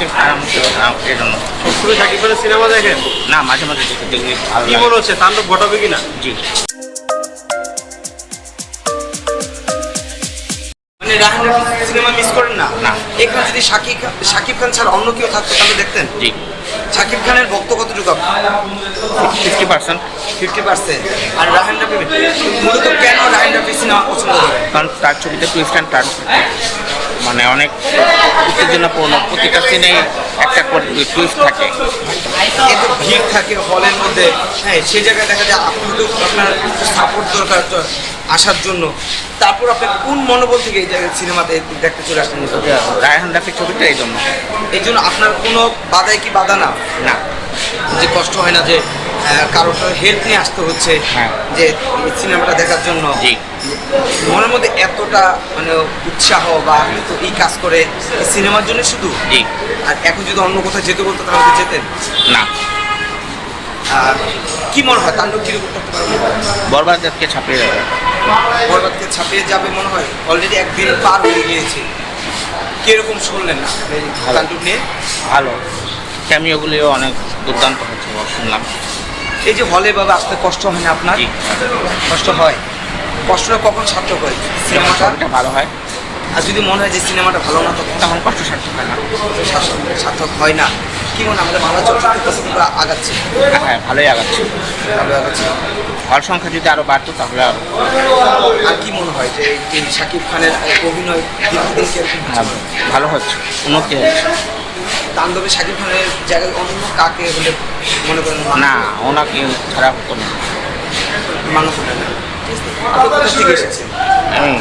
সবসময় শাকিব খানের সিনেমা দেখেন? না মাঝে মাঝে দেখে কি। মনে হচ্ছে? তাণ্ডব ঘটাবে কিনা? জি। মানে সিনেমা মিস করেন না? না। এখানে যদি খান শাকিব খান ছাড়া অন্য কেউ থাকতো তাহলে দেখতেন? জি। শাকিব খানের ভক্ত কতটুকু ফিফটি পার্সেন্ট। Fifty percent. আর রাহান রাফি মূলত কেন রাহান রাফি সিনেমা পছন্দ করেন? কারণ তার ছবিতে টুইস্ট অ্যান্ড টার্ন মানে অনেক উত্তেজনাপূর্ণ। প্রতিটা সিনেই একটা টুইস্ট থাকে। এত ভিড় থাকে হলের মধ্যে হ্যাঁ সেই জায়গায় দেখা যায় আপনি তো আপনার সাপোর্ট দরকার আসার জন্য। তারপর আপনি কোন মনোবল থেকে এই জায়গায় সিনেমাতে দেখতে চলে আসলেন? রায়হান রাফির ছবিটা এই জন্য। এই জন্য আপনার কোনো বাধাই কি বাধা না? না। যে কষ্ট হয় না যে কারোর হেল্প নিয়ে আসতে হচ্ছে হ্যাঁ। যে সিনেমাটা দেখার জন্য। মনের মধ্যে এতটা মানে উৎসাহ বা এই কাজ করে সিনেমার জন্য শুধু? আর এখন যদি অন্য কোথাও যেতে বলতো তাহলে যেতেন? না। আর কি মনে হয় তাণ্ডব কীরকম করতে পারব? বরবাদকে ছাপিয়ে যাবে। বরবাদকে ছাপিয়ে যাবে মনে হয়? অলরেডি একদিন পার হয়ে গিয়েছে। কীরকম শুনলেন না তাণ্ডব নিয়ে? ভালো। ক্যামিওগুলিও অনেক দুর্দান্ত হচ্ছে শুনলাম। এই যে হলে বাবা আসতে কষ্ট হয় না আপনার? কষ্ট হয়? কষ্টটা কখন সার্থক হয়? সিনেমাটা ভালো হয়। আর যদি মনে হয় যে সিনেমাটা ভালো না তখন তখন কষ্ট সার্থক হয় না। সার্থক- সার্থক হয় না। কি মনে হয় আমাদের বাংলা চলচ্চিত্র আগাচ্ছে? হ্যাঁ ভালোই আগাচ্ছে। ভালো আগাচ্ছে? হল সংখ্যা যদি আরও বাড়তো তাহলে আরও আর কি মনে হয় যে এই শাকিব খানের অভিনয় হচ্ছে? ভালো হচ্ছে উন্নতি হচ্ছে। তাণ্ডবে শাকিব খানের জায়গায় অন্য কাকে হলে মনে করেন না ওনাকে খারাপ হতো না। মানুষ আপনি কোথা থেকে এসেছেন আমি